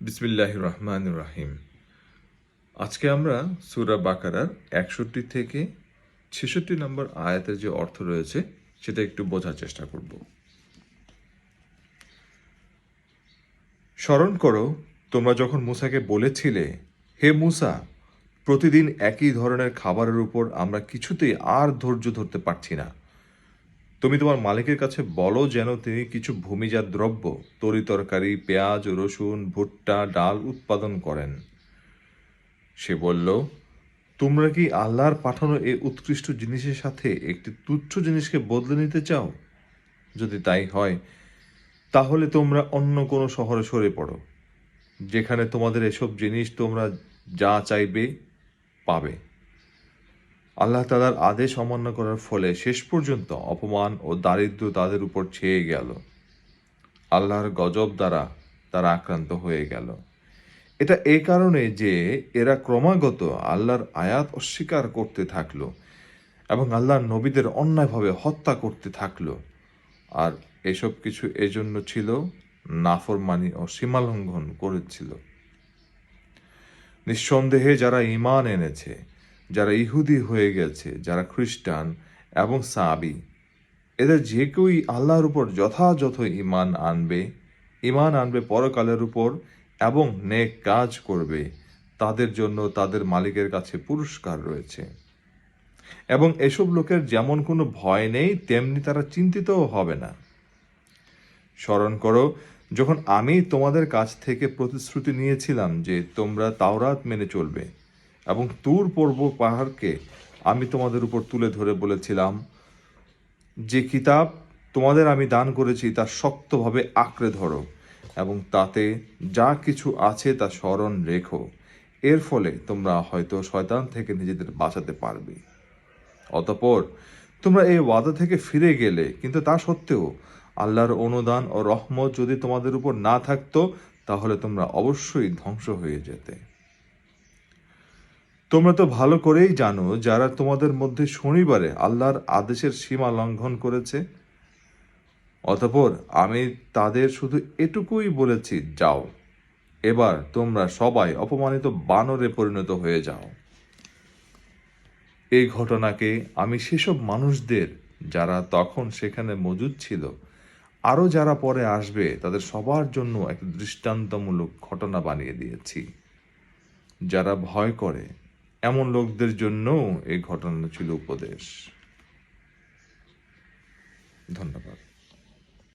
বিসমিল্লাহ রহমান রাহিম আজকে আমরা সুরা বাকারার একষট্টি থেকে ছেষট্টি নম্বর আয়াতের যে অর্থ রয়েছে, সেটা একটু বোঝার চেষ্টা করব। স্মরণ করো, তোমরা যখন মুসাকে বলেছিলে, হে মুসা, প্রতিদিন একই ধরনের খাবারের উপর আমরা কিছুতেই আর ধৈর্য ধরতে পারছি না। তুমি তোমার মালিকের কাছে বলো যেন তিনি কিছু ভূমিজাত দ্রব্য, তরি তরকারি, পেঁয়াজ, রসুন, ভুট্টা, ডাল উৎপাদন করেন। সে বলল, তোমরা কি আল্লাহর পাঠানো এই উৎকৃষ্ট জিনিসের সাথে একটি তুচ্ছ জিনিসকে বদলে নিতে চাও? যদি তাই হয়, তাহলে তোমরা অন্য কোনো শহরে সরে পড়ো, যেখানে তোমাদের এসব জিনিস তোমরা যা চাইবে পাবে। আল্লাহ তালার আদেশ অমান্য করার ফলে শেষ পর্যন্ত অপমান ও দারিদ্র তাদের উপর ছেয়ে গেল। আল্লাহর গজব দ্বারা তারা আক্রান্ত হয়ে গেল। এটা এ কারণে যে এরা ক্রমাগত আল্লাহর আয়াত অস্বীকার করতে থাকল এবং আল্লাহর নবীদের অন্যায়ভাবে হত্যা করতে থাকল। আর এসব কিছু এজন্য ছিল নাফরমানি ও সীমালঙ্ঘন করেছিল। নিঃসন্দেহে যারা ঈমান এনেছে যারা ইহুদি হয়ে গেছে, যারা খ্রিস্টান এবং সাবি এদের যে কেউই আল্লাহর উপর যথাযথ ইমান আনবে, ঈমান আনবে পরকালের উপর এবং নেক কাজ করবে, তাদের জন্য তাদের মালিকের কাছে পুরস্কার রয়েছে। এবং এসব লোকের যেমন কোনো ভয় নেই, তেমনি তারা চিন্তিতও হবে না। স্মরণ করো, যখন আমি তোমাদের কাছ থেকে প্রতিশ্রুতি নিয়েছিলাম যে তোমরা তাওরাত মেনে চলবে এবং তুর পর্ব পাহাড়কে আমি তোমাদের উপর তুলে ধরে বলেছিলাম। যে কিতাব তোমাদের আমি দান করেছি, তা শক্তভাবে আঁকড়ে ধরো এবং তাতে যা কিছু আছে তা স্মরণ রেখো। এর ফলে তোমরা হয়তো শয়তান থেকে নিজেদের বাঁচাতে পারবে। অতপর তোমরা এই ওয়াদা থেকে ফিরে গেলে, কিন্তু তা সত্ত্বেও আল্লাহর অনুদান ও রহমত যদি তোমাদের উপর না থাকতো, তাহলে তোমরা অবশ্যই ধ্বংস হয়ে যেতে। তোমরা তো ভালো করেই জানো, যারা তোমাদের মধ্যে শনিবারে আল্লাহর আদেশের সীমা লঙ্ঘন করেছে। অতপর আমি তাদের শুধু এটুকুই বলেছি, যাও। এবার তোমরা সবাই অপমানিত বানরে পরিণত হয়ে যাও। এই ঘটনাকে আমি সেসব মানুষদের, যারা তখন সেখানে মজুদ ছিল, আরও যারা পরে আসবে, তাদের সবার জন্য এক দৃষ্টান্তমূলক ঘটনা বানিয়ে দিয়েছি। যারা ভয় করে এমন লোকদের জন্যও এই ঘটনা ছিল উপদেশ। ধন্যবাদ।